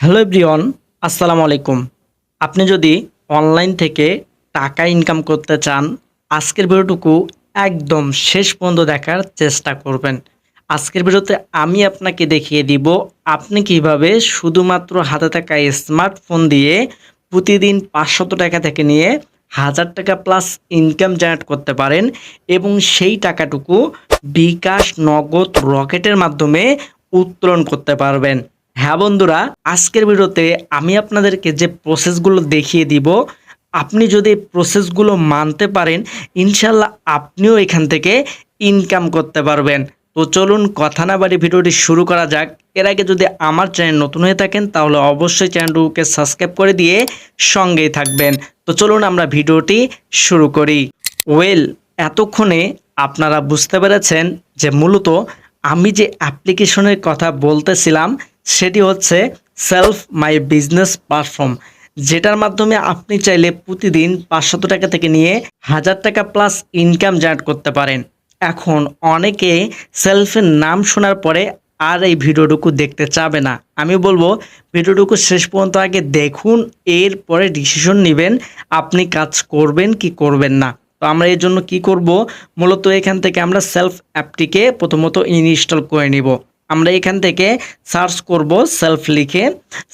Hello everyone, আসসালামু আলাইকুম। আপনি যদি অনলাইন থেকে টাকা ইনকাম করতে চান, আজকের ভিডিওটুকু একদম শেষ পর্যন্ত দেখার চেষ্টা করবেন। আজকের ভিডিওতে আমি আপনাকে দেখিয়ে দিব আপনি কীভাবে শুধুমাত্র হাতে থাকা স্মার্টফোন দিয়ে প্রতিদিন পাঁচশত টাকা থেকে নিয়ে হাজার টাকা প্লাস ইনকাম জেনারেট করতে পারেন এবং সেই টাকাটুকু বিকাশ নগদ রকেটের মাধ্যমে উত্তোলন করতে পারবেন। হ্যাঁ বন্ধুরা, আজকের ভিডিওতে আমি আপনাদেরকে যে প্রসেসগুলো দেখিয়ে দিব, আপনি যদি প্রসেসগুলো মানতে পারেন ইনশাল্লাহ আপনিও এখান থেকে ইনকাম করতে পারবেন। তো চলুন কথা না বাড়ি ভিডিওটি শুরু করা যাক। এর আগে যদি আমার চ্যানেল নতুন হয়ে থাকেন, তাহলে অবশ্যই চ্যানেলটিকে সাবস্ক্রাইব করে দিয়ে সঙ্গেই থাকবেন। তো চলুন আমরা ভিডিওটি শুরু করি। ওয়েল এতক্ষণে আপনারা বুঝতে পেরেছেন যে মূলত আমি যে অ্যাপ্লিকেশনের কথা বলতেছিলাম সেটি হচ্ছে সেলফ মাই বিজনেস প্ল্যাটফর্ম যেটার মাধ্যমে আপনি চাইলে প্রতিদিন পাঁচশত টাকা থেকে নিয়ে হাজার টাকা প্লাস ইনকাম জেনারেট করতে পারেন। এখন অনেকে সেলফের নাম শোনার পরে আর এই ভিডিওটুকু দেখতে চাবে না। আমি বলব, ভিডিওটুকু শেষ পর্যন্ত আগে দেখুন এরপরে ডিসিশন নেবেন, আপনি কাজ করবেন কি করবেন না। তো আমরা এর জন্য কি করব? মূলত এখান থেকে আমরা সেলফ অ্যাপটিকে প্রথমত ইনস্টল করে নিব। আমরা এখান থেকে সার্চ করব সেলফ লিখে।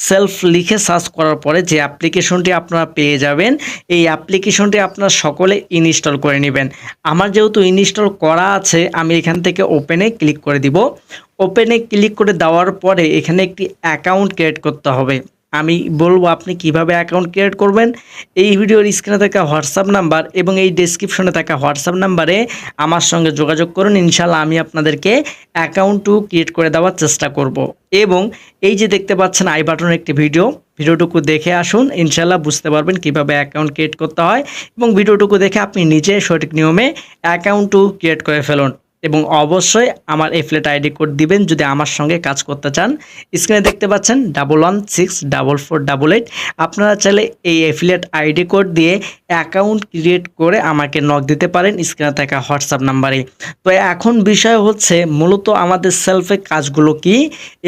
সেলফ লিখে সার্চ করার পরে যে অ্যাপ্লিকেশনটি আপনারা পেয়ে যাবেন, এই অ্যাপ্লিকেশনটি আপনারা সকলে ইনস্টল করে নেবেন। আমার যেহেতু ইনস্টল করা আছে, আমি এখান থেকে ওপেনে ক্লিক করে দিব। ওপেনে ক্লিক করে দেওয়ার পরে এখানে একটি অ্যাকাউন্ট ক্রিয়েট করতে হবে। আমি বলব আপনি কীভাবে অ্যাকাউন্ট ক্রিয়েট করবেন। এই ভিডিওর স্ক্রিনে থাকা হোয়াটসঅ্যাপ নাম্বার এবং এই ডেসক্রিপশনে থাকা হোয়াটসঅ্যাপ নাম্বারে আমার সঙ্গে যোগাযোগ করুন। ইনশাল্লাহ আমি আপনাদেরকে অ্যাকাউন্টও ক্রিয়েট করে দেওয়ার চেষ্টা করব। এবং এই যে দেখতে পাচ্ছেন আই বাটনের একটি ভিডিও ভিডিওটুকু দেখে আসুন। ইনশাল্লাহ বুঝতে পারবেন কীভাবে অ্যাকাউন্ট ক্রিয়েট করতে হয়। এবং ভিডিওটুকু দেখে আপনি নিজে সঠিক নিয়মে অ্যাকাউন্টও ক্রিয়েট করে ফেলুন। এবং অবশ্যই আমার এফলেট আইডি কোড দিবেন যদি আমার সঙ্গে কাজ করতে চান। স্ক্রিনে দেখতে পাচ্ছেন double one six double four double eight আপনারা চাইলে এই এফিলিয়েট আইডি কোড দিয়ে অ্যাকাউন্ট ক্রিয়েট করে আমাকে নক দিতে পারেন স্ক্রিনে থাকা হোয়াটসঅ্যাপ নাম্বারে। তো এখন বিষয় হচ্ছে মূলত আমাদের সেলফে কাজগুলো কি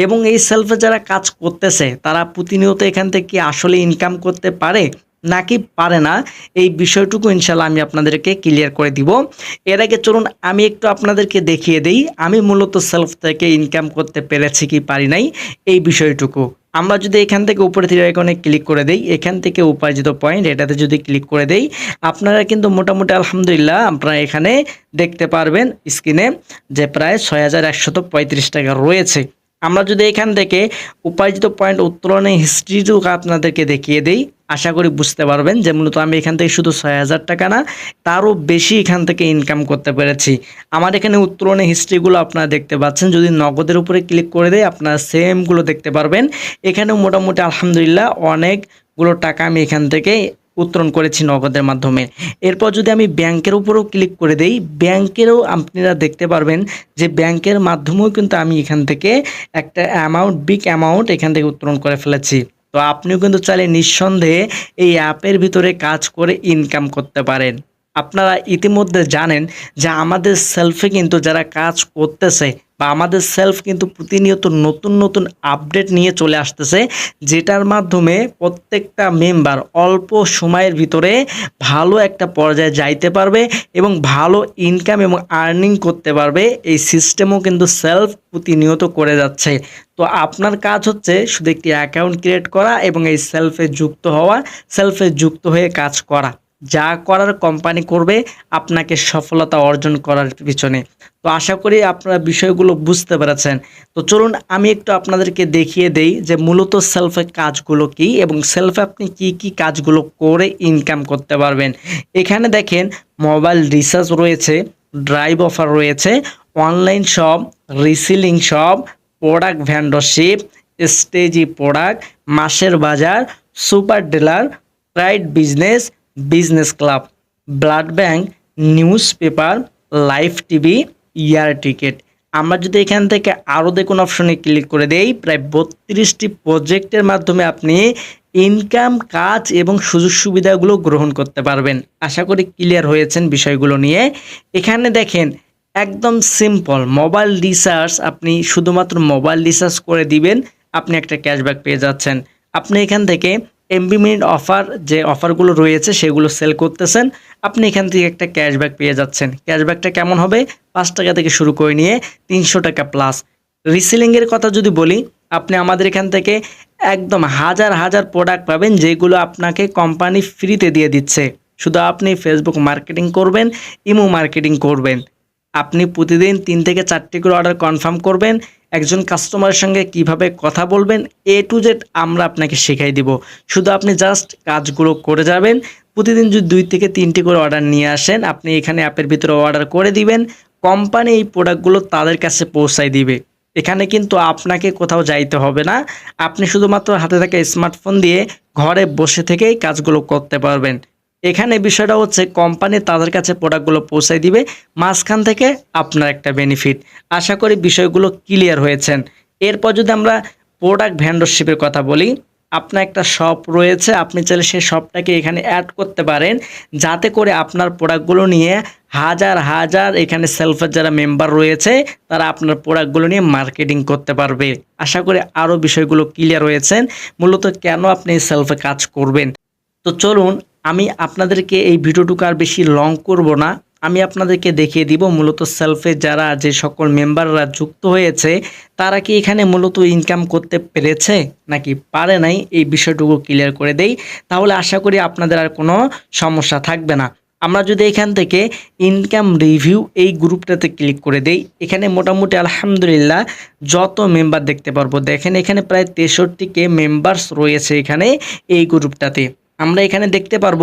এবং এই সেলফে যারা কাজ করতেছে, তারা প্রতিনিয়ত এখান থেকে আসলে ইনকাম করতে পারে? নাকি পারে না, এই বিষয়টুকু ইনশাল্লাহ আমি আপনাদেরকে ক্লিয়ার করে দিব। এর আগে চলুন, আমি একটু আপনাদেরকে দেখিয়ে দেই, আমি মূলত সেলফ থেকে ইনকাম করতে পেরেছি কি পারি নাই, এই বিষয়টুকু। আমরা যদি এখান থেকে উপরে থ্রি আইকনে ক্লিক করে দেই, এখান থেকে উপার্জিত পয়েন্ট এটাতে যদি ক্লিক করে দেই, আপনারা কিন্তু মোটামুটি আলহামদুলিল্লাহ আপনারা এখানে দেখতে পারবেন স্ক্রিনে যে প্রায় ছয় টাকা রয়েছে। আমরা যদি এখান থেকে উপার্জিত পয়েন্ট উত্তোলনের হিস্ট্রিটুকু আপনাদেরকে দেখিয়ে দেই, আশা করি বুঝতে পারবেন যে মূলত আমি এখান থেকে শুধু ছয় হাজার টাকা না, তারও বেশি এখান থেকে ইনকাম করতে পেরেছি। আমার এখানে উত্তোলনের হিস্ট্রিগুলো আপনারা দেখতে পাচ্ছেন, যদি নগদের উপরে ক্লিক করে দেয় আপনারা সেমগুলো দেখতে পারবেন। এখানেও মোটামুটি আলহামদুলিল্লাহ অনেকগুলো টাকা আমি এখান থেকে উত্তোলন করেছি নগদের মাধ্যমে। এরপর যদি আমি ব্যাংকের উপরেও ক্লিক করে দেই, ব্যাংকেরও আপনারা দেখতে পারবেন যে ব্যাংকের মাধ্যমেও কিন্তু আমি এখান থেকে একটা অ্যামাউন্ট বিগ অ্যামাউন্ট এখান থেকে উত্তোলন করে ফেলেছি। তো আপনিও কিন্তু চাইলে নিঃসন্দেহে এই অ্যাপের ভিতরে কাজ করে ইনকাম করতে পারেন। আপনারা ইতিমধ্যে জানেন যে আমাদের সেলফে কিন্তু যারা কাজ করতেছে বা আমাদের সেলফ কিন্তু প্রতিনিয়ত নতুন নতুন আপডেট নিয়ে চলে আসতেছে, যেটার মাধ্যমে প্রত্যেকটা মেম্বার অল্প সময়ের ভিতরে ভালো একটা পর্যায়ে যাইতে পারবে এবং ভালো ইনকাম এবং আর্নিং করতে পারবে। এই সিস্টেমও কিন্তু সেলফ প্রতিনিয়ত করে যাচ্ছে। তো আপনার কাজ হচ্ছে শুধু একটি অ্যাকাউন্ট ক্রিয়েট করা এবং এই সেলফে যুক্ত হওয়া সেলফে যুক্ত হয়ে কাজ করা। যা করার কোম্পানি করবে, আপনাকে সফলতা অর্জন করার পিছনে। তো আশা করি আপনারা বিষয়গুলো বুঝতে পেরেছেন। তো চলুন, আমি একটু আপনাদেরকে দেখিয়ে দেই যে মূলত সেলফে কাজগুলো কি এবং সেলফে আপনি কি কি কাজগুলো করে ইনকাম করতে পারবেন। এখানে দেখেন মোবাইল রিচার্জ রয়েছে ড্রাইভ অফার রয়েছে online shop reselling shop product vendorship স্টেজি product মাসের বাজার super dealer pride business business club blood bank newspaper live TV air ticket আমরা যদি এখান থেকে আরও দেখুন অপশনে ক্লিক করে দেই, প্রায় বত্রিশটি প্রজেক্টের মাধ্যমে আপনি ইনকাম কাজ এবং সুযোগ সুবিধাগুলো গ্রহণ করতে পারবেন। আশা করি ক্লিয়ার হয়েছেন বিষয়গুলো নিয়ে। এখানে দেখেন, একদম সিম্পল মোবাইল রিসার্চ আপনি শুধুমাত্র মোবাইল রিসার্চ করে দিবেন, আপনি একটা ক্যাশব্যাক পেয়ে যাচ্ছেন। আপনি এখান থেকে এমবি মিনিট অফার যে অফারগুলো রয়েছে, সেগুলো সেল করতেছেন। আপনি এখান থেকে একটা ক্যাশব্যাক পেয়ে যাচ্ছেন। ক্যাশব্যাকটা কেমন হবে? পাঁচ টাকা থেকে শুরু করে নিয়ে তিনশো টাকা প্লাস রিসেলিংয়ের কথা যদি বলি, আপনি আমাদের এখান থেকে একদম হাজার হাজার প্রোডাক্ট পাবেন, যেগুলো আপনাকে কোম্পানি ফ্রিতে দিয়ে দিচ্ছে। শুধু আপনি ফেসবুক মার্কেটিং করবেন ইমো মার্কেটিং করবেন। আপনি প্রতিদিন তিন থেকে চারটি করে অর্ডার কনফার্ম করবেন, একজন কাস্টমারের সঙ্গে কীভাবে কথা বলবেন এ টু জেড আমরা আপনাকে শেখাই দিব। শুধু আপনি জাস্ট কাজগুলো করে যাবেন, প্রতিদিন যদি দুই থেকে তিনটি করে অর্ডার নিয়ে আসেন, আপনি এখানে অ্যাপের ভিতরে অর্ডার করে দিবেন কোম্পানি এই প্রোডাক্টগুলো তাদের কাছে পৌঁছায় দিবে। এখানে কিন্তু আপনাকে কোথাও যাইতে হবে না, আপনি শুধুমাত্র হাতে থাকা স্মার্টফোন দিয়ে ঘরে বসে থেকেই কাজগুলো করতে পারবেন। এখানে বিষয়টা হচ্ছে কোম্পানি তাদের কাছে প্রোডাক্টগুলো পৌঁছায় দিবে, মাঝখান থেকে আপনার একটা বেনিফিট আশা করি বিষয়গুলো ক্লিয়ার হয়েছেন। এরপর যদি আমরা প্রোডাক্ট ভ্যান্ডরশিপের কথা বলি, আপনার একটা শপ রয়েছে, আপনি চাইলে সেই শপটাকে এখানে অ্যাড করতে পারেন, যাতে করে আপনার প্রোডাক্টগুলো নিয়ে হাজার হাজার এখানে সেলফের যারা মেম্বার রয়েছে, তারা আপনার প্রোডাক্টগুলো নিয়ে মার্কেটিং করতে পারবে। আশা করি আরও বিষয়গুলো ক্লিয়ার হয়েছেন। মূলত কেন আপনি সেলফে কাজ করবেন? তো চলুন আমি আপনাদেরকে এই ভিডিওটুকু আর বেশি লং করব না। আমি আপনাদেরকে দেখিয়ে দিব মূলত সেলফে যারা যে সকল মেম্বাররা যুক্ত হয়েছে, তারা কি এখানে মূলত ইনকাম করতে পেরেছে নাকি পারে নাই? এই বিষয়টুকু ক্লিয়ার করে দেই। তাহলে আশা করি আপনাদের আর কোনো সমস্যা থাকবে না। আমরা যদি এখান থেকে ইনকাম রিভিউ এই গ্রুপটাতে ক্লিক করে দেই, এখানে মোটামুটি আলহামদুলিল্লাহ যত মেম্বার দেখতে পারব। দেখেন এখানে প্রায় তেষট্টিকে মেম্বার্স রয়েছে এখানে এই গ্রুপটাতে আমরা এখানে দেখতে পারব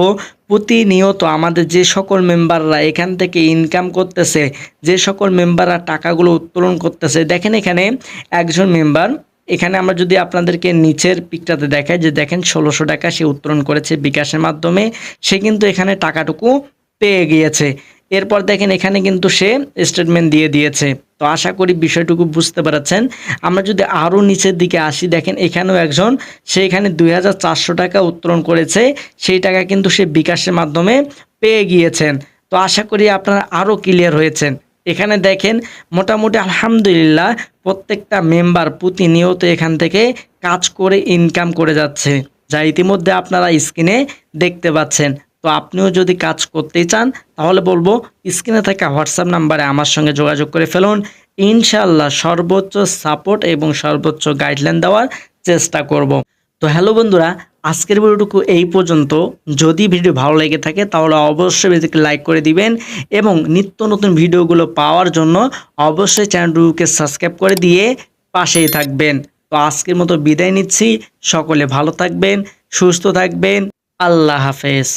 প্রতিনিয়ত আমাদের যে সকল মেম্বাররা এখান থেকে ইনকাম করতেছে, যে সকল মেম্বাররা টাকাগুলো উত্তোলন করতেছে, দেখেন এখানে একজন মেম্বার, এখানে আমরা যদি আপনাদেরকে নিচের পিকটাতে দেখাই যে দেখেন ষোলোশো টাকা সে উত্তোলন করেছে বিকাশের মাধ্যমে, সে কিন্তু এখানে টাকাটুকু পেয়ে গিয়েছে। এরপর দেখেন এখানে কিন্তু সে স্টেটমেন্ট দিয়ে দিয়েছে। তো আশা করি বিষয়টুকু বুঝতে পারছেন। আমরা যদি আরও নিচের দিকে আসি, দেখেন এখানেও একজন, সে এখানে দু হাজার চারশো টাকা উত্তোলন করেছে। সেই টাকা কিন্তু সে বিকাশের মাধ্যমে পেয়ে গিয়েছেন। তো আশা করি আপনারা আরও ক্লিয়ার হয়েছেন। এখানে দেখেন, মোটামুটি আলহামদুলিল্লাহ প্রত্যেকটা মেম্বার প্রতিনিয়ত এখান থেকে কাজ করে ইনকাম করে যাচ্ছে। যা ইতিমধ্যে আপনারা স্ক্রিনে দেখতে পাচ্ছেন। তো আপনিও যদি কাজ করতেই চান, তাহলে বলব স্ক্রিনে থাকা হোয়াটসঅ্যাপ নাম্বারে আমার সঙ্গে যোগাযোগ করে ফেলুন। ইনশাল্লাহ সর্বোচ্চ সাপোর্ট এবং সর্বোচ্চ গাইডলাইন দেওয়ার চেষ্টা করব। তো হ্যালো বন্ধুরা, আজকের ভিডিওটুকু এই পর্যন্ত। যদি ভিডিও ভালো লেগে থাকে, তাহলে অবশ্যই ভিডিওকে লাইক করে দিবেন এবং নিত্য নতুন ভিডিওগুলো পাওয়ার জন্য অবশ্যই চ্যানেলটুকুকে সাবস্ক্রাইব করে দিয়ে পাশেই থাকবেন। তো আজকের মতো বিদায় নিচ্ছি। সকলে ভালো থাকবেন, সুস্থ থাকবেন। আল্লাহ হাফেজ।